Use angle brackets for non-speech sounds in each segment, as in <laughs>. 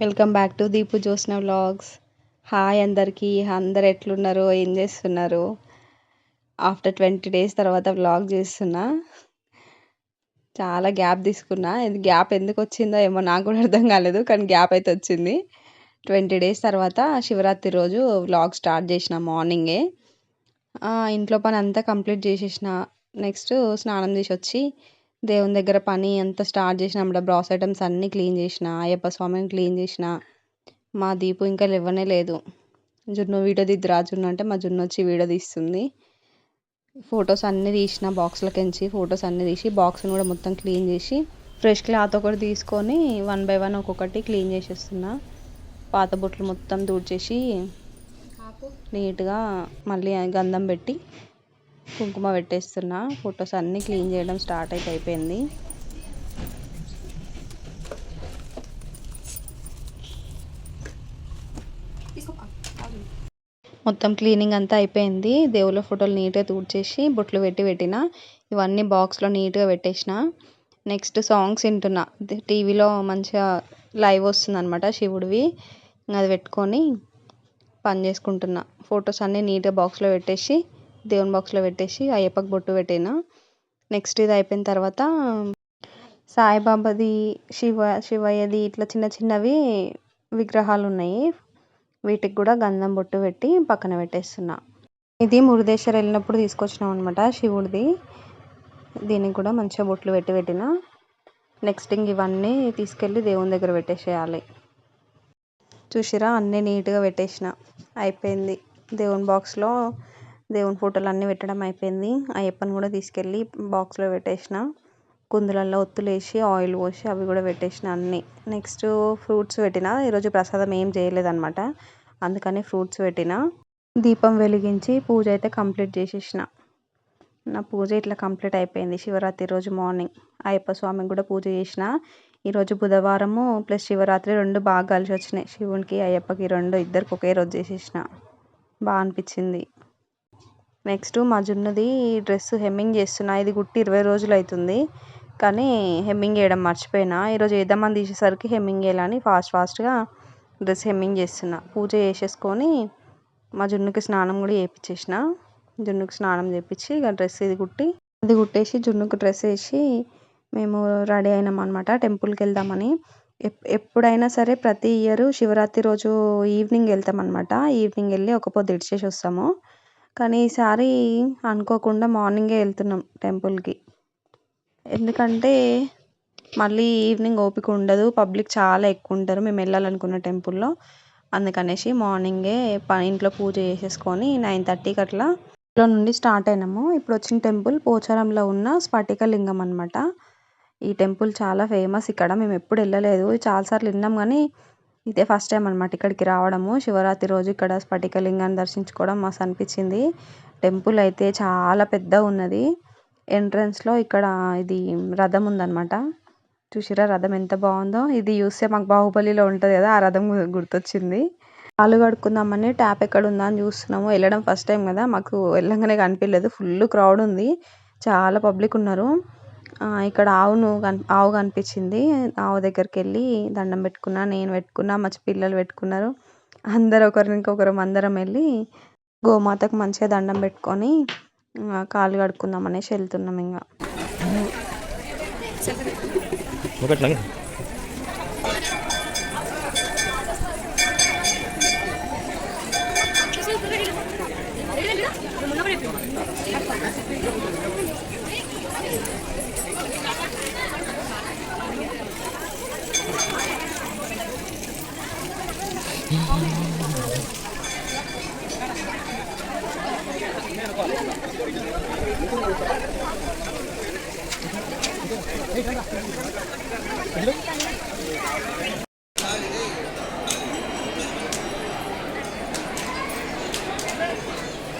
Welcome back to Deepu Josna vlogs. Hi అందరికీ. అందరు ఎట్లున్నారు? ఏం చేస్తున్నారు? ఆఫ్టర్ ట్వంటీ డేస్ తర్వాత వ్లాగ్ చేస్తున్నా. చాలా గ్యాప్ తీసుకున్నా. ఇది గ్యాప్ ఎందుకు వచ్చిందో ఏమో నాకు కూడా అర్థం కాలేదు కానీ గ్యాప్ అయితే వచ్చింది. ట్వంటీ డేస్ తర్వాత శివరాత్రి రోజు వ్లాగ్ స్టార్ట్ చేసిన మార్నింగే. ఇంట్లో పని అంతా కంప్లీట్ చేసేసిన. నెక్స్ట్ స్నానం చేసి వచ్చి దేవుని దగ్గర పని అంతా స్టార్ట్ చేసిన బ్రాస్ ఐటమ్స్ అన్నీ క్లీన్ చేసిన అయ్యప్ప స్వామిని క్లీన్ చేసిన మా దీపు ఇంకా లేవనే లేదు. జున్ను వీడియో దిద్దురా జున్ను అంటే మా జున్ను వచ్చి వీడియో తీస్తుంది ఫొటోస్ అన్నీ తీసిన బాక్స్లకించి ఫొటోస్ అన్నీ తీసి బాక్స్ని కూడా మొత్తం క్లీన్ చేసి ఫ్రెష్ క్లాత్ ఒకటి తీసుకొని వన్ బై వన్ ఒక్కొక్కటి క్లీన్ చేసేస్తున్నా. పాత బొట్లు మొత్తం దూడ్చేసి నీట్గా మళ్ళీ గంధం పెట్టి కుంకుమ పెట్టేస్తున్నా. ఫొటోస్ అన్నీ క్లీన్ చేయడం స్టార్ట్ అయితే అయిపోయింది. మొత్తం క్లీనింగ్ అంతా అయిపోయింది. దేవుళ్ళ ఫోటోలు నీట్గా తూడ్చేసి బొట్లు పెట్టి పెట్టిన. ఇవన్నీ బాక్స్లో నీట్గా పెట్టేసిన. నెక్స్ట్ సాంగ్స్ వింటున్నా. టీవీలో మంచిగా లైవ్ వస్తుందన్నమాట శివుడివి. అది పెట్టుకొని పని చేసుకుంటున్నా. ఫొటోస్ అన్నీ నీట్గా బాక్స్లో పెట్టేసి దేవుని బాక్స్లో పెట్టేసి అయ్యప్పకి బొట్టు పెట్టిన. నెక్స్ట్ ఇది అయిపోయిన తర్వాత సాయిబాబాది శివ శివయ్యది ఇట్లా చిన్న చిన్నవి విగ్రహాలు ఉన్నాయి వీటికి కూడా గంధం బొట్టు పెట్టి పక్కన పెట్టేస్తున్నా. ఇది మురుదేశ్వర్ వెళ్ళినప్పుడు తీసుకొచ్చినాం అనమాట శివుడిది. దీనికి కూడా మంచిగా బొట్లు పెట్టి పెట్టిన. నెక్స్ట్ ఇంక ఇవన్నీ తీసుకెళ్ళి దేవుని దగ్గర పెట్టేసేయాలి. చూసిరా అన్నీ నీట్గా పెట్టేసిన. అయిపోయింది. దేవుని బాక్స్లో దేవుని ఫోటోలు అన్నీ పెట్టడం అయిపోయింది. అయ్యప్పని కూడా తీసుకెళ్ళి బాక్స్లో పెట్టేసిన. కుందులలో ఒత్తులు వేసి ఆయిల్ పోసి అవి కూడా పెట్టేసిన అన్నీ. నెక్స్ట్ ఫ్రూట్స్ పెట్టిన. ఈరోజు ప్రసాదం ఏం చేయలేదన్నమాట. అందుకని ఫ్రూట్స్ పెట్టిన. దీపం వెలిగించి పూజ అయితే కంప్లీట్ చేసేసిన. నా పూజ ఇట్లా కంప్లీట్ అయిపోయింది. శివరాత్రి రోజు మార్నింగ్. అయ్యప్ప స్వామికి కూడా పూజ చేసిన. ఈరోజు బుధవారము ప్లస్ శివరాత్రి రెండు బాగా కలిసి వచ్చినాయి శివునికి అయ్యప్పకి రెండు. ఇద్దరికి ఒకే రోజు చేసేసిన. బాగా అనిపించింది. నెక్స్ట్ మా జున్నుది డ్రెస్ హెమ్మింగ్ చేస్తున్నా. ఇది కుట్టి ఇరవై రోజులు అవుతుంది కానీ హెమ్మింగ్ వేయడం మర్చిపోయినా. ఈరోజు వేద్దామని తీసేసరికి హెమ్మింగ్ వేయాలని ఫాస్ట్ ఫాస్ట్గా డ్రెస్ హెమ్మింగ్ చేస్తున్నా. పూజ చేసేసుకొని మా జున్నుకి స్నానం కూడా చేయించేసిన జున్నుకి స్నానం చేయించి ఇక డ్రెస్ ఇది కుట్టి అది కుట్టేసి జున్నుకు డ్రెస్ వేసి మేము రెడీ అయినాం అనమాట టెంపుల్కి వెళ్దామని. ఎప్ ఎప్పుడైనా సరే ప్రతి ఇయర్ శివరాత్రి రోజు ఈవినింగ్ వెళ్తాం అనమాట ఈవినింగ్ వెళ్ళి ఒక పొద్దు ఇడిచేసి వస్తాము. కానీ ఈసారి అనుకోకుండా మార్నింగే వెళ్తున్నాం టెంపుల్కి. ఎందుకంటే మళ్ళీ ఈవినింగ్ ఓపిక ఉండదు పబ్లిక్ చాలా ఎక్కువ ఉంటారు మేము వెళ్ళాలనుకున్న టెంపుల్లో. అందుకనేసి మార్నింగే ప ఇంట్లో పూజ చేసేసుకొని నైన్ థర్టీకి అట్లా ఇంట్లో నుండి స్టార్ట్ అయినాము. ఇప్పుడు వచ్చిన టెంపుల్ పోచారంలో ఉన్న స్ఫటికలింగం అనమాట ఈ టెంపుల్ చాలా ఫేమస్. ఇక్కడ మేము ఎప్పుడు వెళ్ళలేదు. చాలాసార్లు విన్నాం కానీ ఇదే ఫస్ట్ టైం అనమాట ఇక్కడికి రావడము. శివరాత్రి రోజు ఇక్కడ స్ఫటికలింగాన్ని దర్శించుకోవడం మస్తు అనిపించింది. టెంపుల్ అయితే చాలా పెద్దగా ఉన్నది. ఎంట్రన్స్లో ఇక్కడ ఇది రథం ఉందన్నమాట. చూసిరా రథం ఎంత బాగుందో. ఇది చూస్తే మాకు బాహుబలిలో ఉంటుంది కదా ఆ రథం గుర్తొచ్చింది. కాళ్ళు కడుక్కుందామని ట్యాప్ ఎక్కడ ఉందా అని చూస్తున్నాము. వెళ్ళడం ఫస్ట్ టైం కదా. మాకు వెళ్ళంగానే కనిపించలేదు ఫుల్ క్రౌడ్ ఉంది. చాలా పబ్లిక్ ఉన్నారు. ఇక్కడ ఆవును ఆవు కనిపించింది. ఆవు దగ్గరికి వెళ్ళి దండం పెట్టుకున్నా నేను పెట్టుకున్నా మా పిల్లలు పెట్టుకున్నారు. అందరు ఒకరికొకరం అందరం వెళ్ళి గోమాతకు మంచిగా దండం పెట్టుకొని కాలు కడుక్కుందాం అనేసి వెళ్తున్నాం ఇంకా ఒకటి లంగ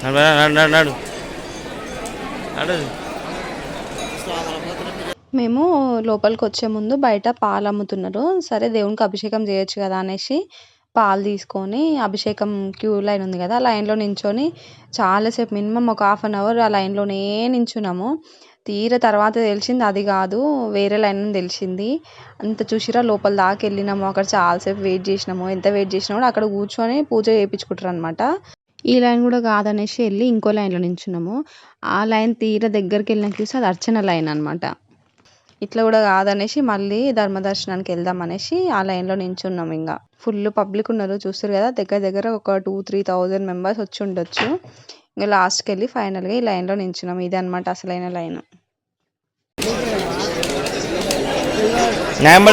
నడు నడు నడు నడు నడు మేము లోపలికి వచ్చే ముందు బయట పాలు అమ్ముతున్నారు. సరే దేవునికి అభిషేకం చేయొచ్చు కదా అనేసి పాలు తీసుకొని అభిషేకం క్యూ లైన్ ఉంది కదా లైన్లో నించొని చాలాసేపు మినిమం ఒక హాఫ్ అన్ అవర్ ఆ లైన్లోనే నించున్నాము. తీర తర్వాత తెలిసింది అది కాదు వేరే లైన్ అని తెలిసింది. అంత చూసిరా లోపల దాకా వెళ్ళినాము. అక్కడ చాలాసేపు వెయిట్ చేసినాము. ఎంత వెయిట్ చేసినా కూడా అక్కడ కూర్చొని పూజ చేయించుకుంటారు అనమాట ఈ లైన్ కూడా కాదనేసి వెళ్ళి ఇంకో లైన్లో నించున్నాము. ఆ లైన్ తీర దగ్గరికి వెళ్ళిన చూసి అది అర్చన లైన్ అనమాట ఇట్లా కూడా కాదనేసి మళ్ళీ ధర్మ దర్శనానికి వెళ్దాం అనేసి ఆ లైన్లో నించున్నాం ఇంకా ఫుల్ పబ్లిక్ ఉన్నారు చూస్తారు కదా దగ్గర దగ్గర ఒక టూ త్రీ థౌజండ్ మెంబర్స్ వచ్చి ఉండొచ్చు. ఇంకా లాస్ట్కి వెళ్ళి ఫైనల్గా ఈ లైన్లో నించున్నాం. ఇది అనమాట అసలైన లైన్. న్యాయం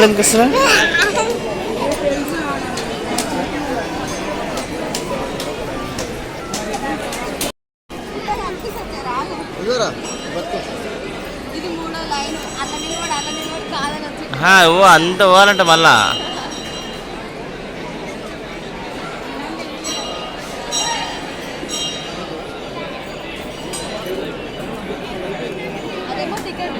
ఓ అంత పోవాలంట మళ్ళా. అదేమో టికెట్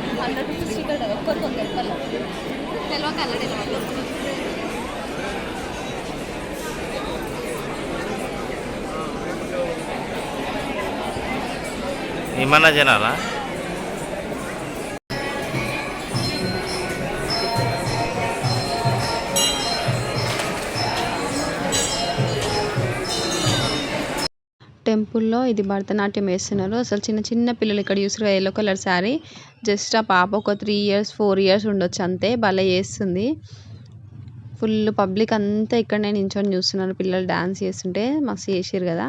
టెంపుల్లో ఇది భరతనాట్యం వేస్తున్నారు. అసలు చిన్న చిన్న పిల్లలు ఇక్కడ చూసారు ఎల్లో కలర్ శారీ జస్ట్ ఆ పాప ఒక త్రీ ఇయర్స్ ఫోర్ ఇయర్స్ ఉండొచ్చు అంతే భలే చేస్తుంది. ఫుల్ పబ్లిక్ అంతా ఇక్కడనే నించొని చూస్తున్నారు పిల్లలు డాన్స్ చేస్తుంటే మస్తు చేసారు కదా.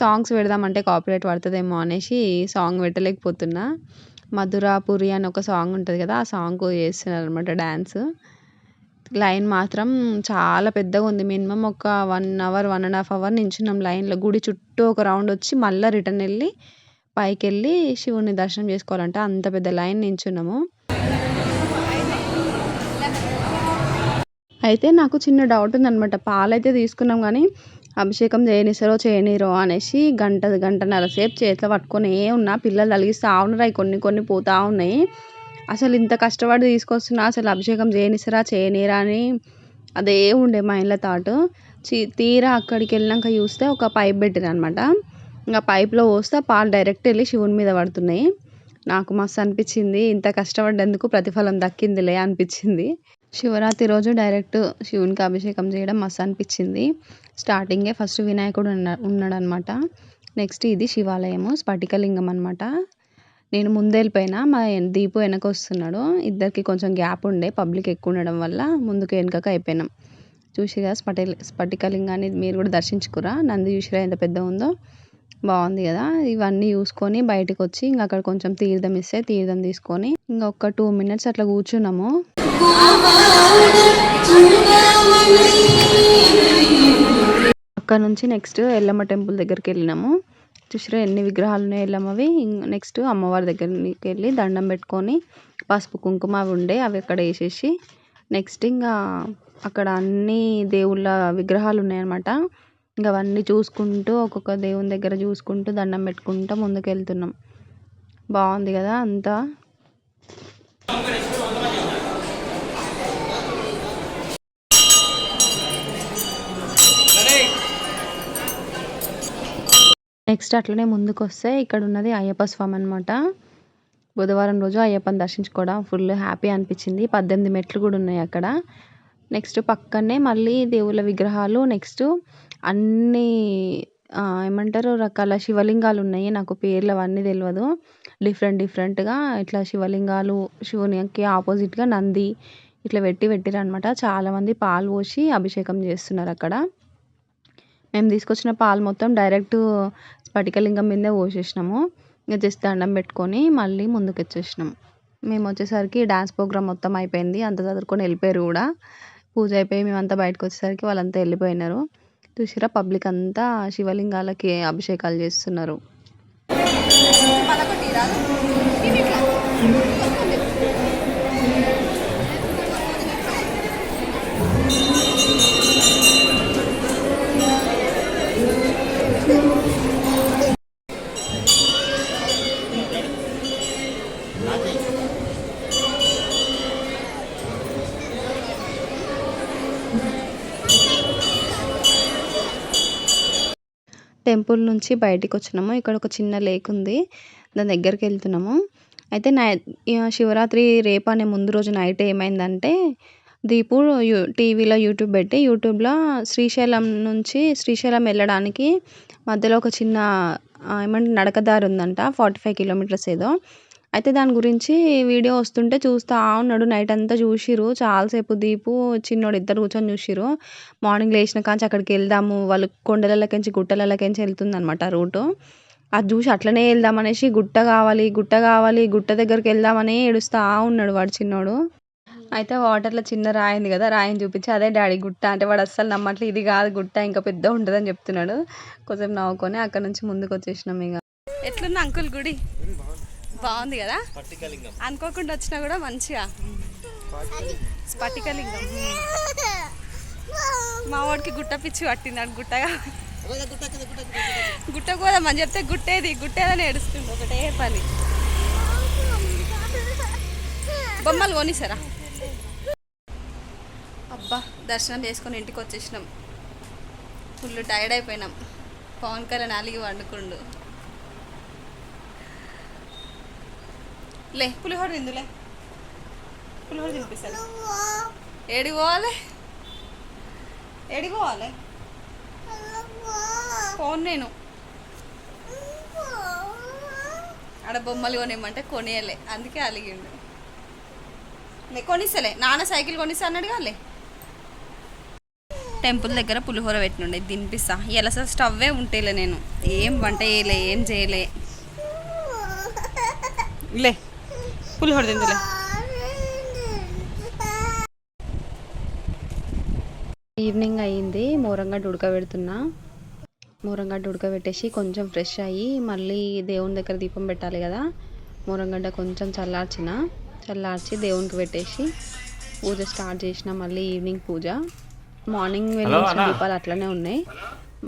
సాంగ్స్ పెడదామంటే కాపీరైట్ పడుతుందేమో అనేసి సాంగ్ పెట్టలేకపోతున్నా. మధురాపురి అని ఒక సాంగ్ ఉంటుంది కదా ఆ సాంగ్ చేస్తున్నారు అనమాట డ్యాన్స్ లైన్ మాత్రం చాలా పెద్దగా ఉంది. మినిమం ఒక one hour one and half hour నించున్నాం లైన్లో. గుడి చుట్టూ ఒక రౌండ్ వచ్చి మళ్ళీ రిటర్న్ వెళ్ళి పైకి వెళ్ళి శివుని దర్శనం చేసుకోవాలంటే. అంత పెద్ద లైన్ నించున్నాము. అయితే నాకు చిన్న డౌట్ ఉందనమాట పాలైతే తీసుకున్నాం కానీ అభిషేకం చేయనిస్తారో చేయనీరో అనేసి గంట గంటన్నర సేపు చేతిలో పట్టుకొని ఉన్నా. పిల్లలు తలిగిస్తూ అవి కొన్ని కొన్ని పోతా ఉన్నాయి. అసలు ఇంత కష్టపడి తీసుకొస్తున్నా అసలు అభిషేకం చేయనిస్తారా చేయనిరా అని అదే ఉండే మైండ్లో థాట్ చీ తీరా అక్కడికి వెళ్ళినాక చూస్తే ఒక పైప్ పెట్టిరు అనమాట ఇంకా పైప్లో పోస్తే పాలు డైరెక్ట్ వెళ్ళి శివుని మీద పడుతున్నాయి. నాకు మస్తు అనిపించింది ఇంత కష్టపడ్డందుకు ప్రతిఫలం దక్కిందిలే అనిపించింది. శివరాత్రి రోజు డైరెక్ట్ శివునికి అభిషేకం చేయడం మస్తు అనిపించింది. స్టార్టింగే ఫస్ట్ వినాయకుడు ఉన్న ఉన్నాడనమాట నెక్స్ట్ ఇది శివాలయము స్ఫటికలింగం అనమాట నేను ముందు వెళ్ళిపోయినా మా దీపు వెనక వస్తున్నాడు. ఇద్దరికి కొంచెం గ్యాప్ ఉండే పబ్లిక్ ఎక్కువ ఉండడం వల్ల ముందుకు వెనకకు అయిపోయినాం. చూసిగా స్ఫటి స్ఫటికలింగాన్ని మీరు కూడా దర్శించుకురా నంది చూసిరా ఎంత పెద్ద ఉందో? బాగుంది కదా? ఇవన్నీ చూసుకొని బయటకు వచ్చి ఇంకా అక్కడ కొంచెం తీర్థం ఇస్తే తీర్థం తీసుకొని ఇంకా ఒక టూ మినిట్స్ అట్లా కూర్చున్నాము. అక్కడ నుంచి నెక్స్ట్ ఎల్లమ్మ టెంపుల్ దగ్గరికి వెళ్ళినాము. చూసిరా ఎన్ని విగ్రహాలు ఉన్నాయి ఎల్లమ్మవి నెక్స్ట్ అమ్మవారి దగ్గరికి వెళ్ళి దండం పెట్టుకొని పసుపు కుంకుమ అవి ఉండే అవి అక్కడ వేసేసి నెక్స్ట్ ఇంకా అక్కడ అన్ని దేవుళ్ళ విగ్రహాలు ఉన్నాయన్నమాట. ఇంకా అవన్నీ చూసుకుంటూ ఒక్కొక్క దేవుని దగ్గర చూసుకుంటూ దండం పెట్టుకుంటూ ముందుకు వెళ్తున్నాం. బాగుంది కదా అంతా. నెక్స్ట్ అట్లనే ముందుకు వస్తే ఇక్కడ ఉన్నది అయ్యప్ప స్వామి అనమాట బుధవారం రోజు అయ్యప్పని దర్శించుకోవడం ఫుల్ హ్యాపీ అనిపించింది. పద్దెనిమిది మెట్లు కూడా ఉన్నాయి అక్కడ. నెక్స్ట్ పక్కనే మళ్ళీ దేవుళ్ళ విగ్రహాలు. నెక్స్ట్ అన్ని ఏమంటారు రకాల శివలింగాలు ఉన్నాయి. నాకు పేర్లు అవన్నీ తెలియదు డిఫరెంట్ డిఫరెంట్గా ఇట్లా శివలింగాలు శివునికి ఆపోజిట్గా నంది ఇట్లా పెట్టి పెట్టిరనమాట చాలామంది పాలు పోసి అభిషేకం చేస్తున్నారు అక్కడ. మేము తీసుకొచ్చిన పాలు మొత్తం డైరెక్ట్ స్ఫటికలింగం మీదే పోసేసినాము. ఇక జస్ట్ దండం పెట్టుకొని మళ్ళీ ముందుకు వచ్చేసినాం మేము వచ్చేసరికి డ్యాన్స్ ప్రోగ్రామ్ మొత్తం అయిపోయింది. అంత చదువుకొని వెళ్ళిపోయారు కూడా. పూజ అయిపోయి మేమంతా బయటకు వచ్చేసరికి వాళ్ళంతా వెళ్ళిపోయినారు. చూసిరా పబ్లిక్ అంతా శివలింగాలకి అభిషేకాలు చేస్తున్నారు. టెంపుల్ నుంచి బయటికి వచ్చినాము ఇక్కడ ఒక చిన్న లేక్ ఉంది. దాని దగ్గరికి వెళ్తున్నాము. అయితే నై శివరాత్రి రేపు అనే ముందు రోజు నైట్ ఏమైందంటే దీపు యూ టీవీలో యూట్యూబ్ పెట్టి యూట్యూబ్లో శ్రీశైలం నుంచి శ్రీశైలం వెళ్ళడానికి మధ్యలో ఒక చిన్న ఏమంటే నడకదారి ఉందంట. ఫార్టీ ఫైవ్ కిలోమీటర్స్ ఏదో. అయితే దాని గురించి వీడియో వస్తుంటే చూస్తూ. ఉన్నాడు నైట్ అంతా చూసిర్రు. చాలాసేపు దీపు చిన్నోడు ఇద్దరు కూర్చొని చూసిర్రు. మార్నింగ్ లేచిన కాంచి అక్కడికి వెళ్దాము. వాళ్ళు కొండలలోకించి గుట్టలలోకించి వెళ్తుంది అనమాట రూటు. అది చూసి అట్లనే వెళ్దాం అనేసి గుట్ట కావాలి గుట్ట కావాలి గుట్ట దగ్గరికి వెళ్దామని ఏడుస్తూ ఉన్నాడు వాడు చిన్నోడు. అయితే వాటర్లో చిన్న రాయింది కదా రాయిని చూపించి అదే డాడీ గుట్ట. అంటే వాడు అస్సలు నమ్మట్లే ఇది కాదు గుట్ట ఇంకా పెద్ద ఉంటుందని చెప్తున్నాడు. కొంచెం నవ్వుకొని అక్కడ నుంచి ముందుకు వచ్చేసినాం ఇక. ఎట్లున్న అంకుల్ గుడి? బాగుంది కదా? అనుకోకుండా వచ్చినా కూడా మంచిగా. స్ఫటికలింగం మా వాడికి గుట్ట పిచ్చి పట్టింది గుట్టగా గుట్ట పోదామని చెప్తే గుట్టేది గుట్టేదని ఏడుస్తుంది ఒకటే పని. బొమ్మలు కొనిసారా? అబ్బా దర్శనం చేసుకొని ఇంటికి వచ్చేసినాం. ఫుల్ టైర్డ్ అయిపోయినాం. పవన్ కళ్యాణ్ అలిగి వండుకుండు. లే పులిహోర తిందులే పులిహోర తినిపిస్తాను ఏడికి పోవాలి? ఏడికి పోవాలి? ఫోన్ నేను. ఆడ బొమ్మలు కొనేయమంటే కొనియలే అందుకే అలిగిండు. లే కొనిస్తలే. నాన్న సైకిల్ కొనిస్తా అన్నాడు కాలే టెంపుల్ దగ్గర పులిహోర పెట్టినుండే తినిపిస్తా. ఎలా సార్ స్టవ్వే ఉంటేలే నేను. ఏం వంట చేయలే ఏం చేయలే. లే. పులిహోర తిందులే ఈవినింగ్ అయ్యింది. మోరంగడ్డ ఉడకబెడుతున్నా మోరంగడ్డ ఉడకబెట్టేసి కొంచెం ఫ్రెష్ అయ్యి మళ్ళీ దేవుని దగ్గర దీపం పెట్టాలి కదా. మోరంగడ్డ కొంచెం చల్లార్చిన చల్లార్చి దేవునికి పెట్టేసి పూజ స్టార్ట్ చేసిన మళ్ళీ ఈవినింగ్ పూజ. మార్నింగ్ వెలిగించిన దీపాలు అట్లనే ఉన్నాయి.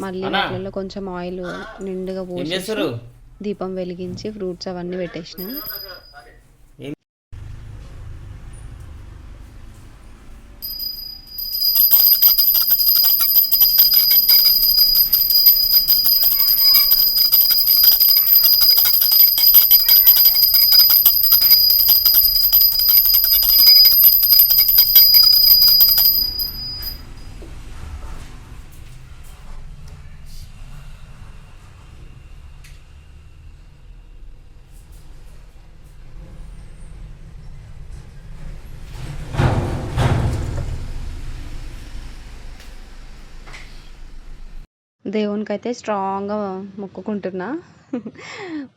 మళ్ళీ వాటిల్లో కొంచెం ఆయిల్ నిండుగా పోసి చేస్తారు దీపం వెలిగించి ఫ్రూట్స్ అవన్నీ పెట్టేసిన. దేవునికైతే స్ట్రాంగ్గా మొక్కుకుంటున్నా.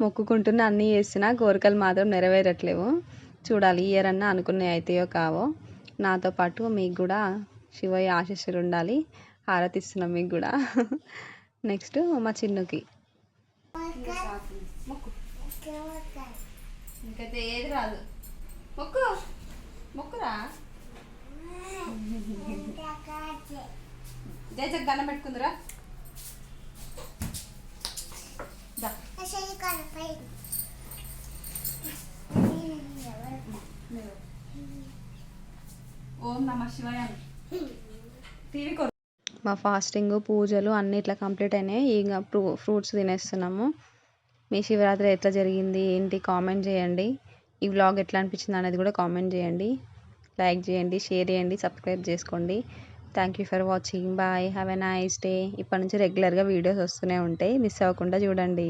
మొక్కుకుంటున్నా అన్నీ చేస్తున్నా. కోరికలు మాత్రం నెరవేరట్లేవు. చూడాలి ఇయర్ అన్నా అనుకునే అయితాయో కావో. నాతో పాటు మీకు కూడా శివయ్య ఆశీస్సులు ఉండాలి. హారతిస్తున్నాం మీకు కూడా. నెక్స్ట్ మా చిన్నుకి. ఇంకైతే ఏది రాదు. మొక్కు. మొక్కురా. <laughs> జై జగ్ దండం పెట్టుకుందిరా. ఓం నమ శివాయ. టీవీ మా ఫాస్టింగ్ పూజలు అన్నీ ఇట్లా కంప్లీట్ అయినాయి. ఇంకా ఫ్రూట్స్ తినేస్తున్నాము. మీ శివరాత్రి ఎట్లా జరిగింది ఏంటి కామెంట్ చేయండి. ఈ వ్లాగ్ ఎట్లా అనిపించింది అనేది కూడా కామెంట్ చేయండి. లైక్ చేయండి షేర్ చేయండి సబ్స్క్రైబ్ చేసుకోండి. Thank you for watching bye have a nice day ఇప్పటి నుంచి రెగ్యులర్గా వీడియోస్ వస్తూనే ఉంటాయి. మిస్ అవ్వకుండా చూడండి.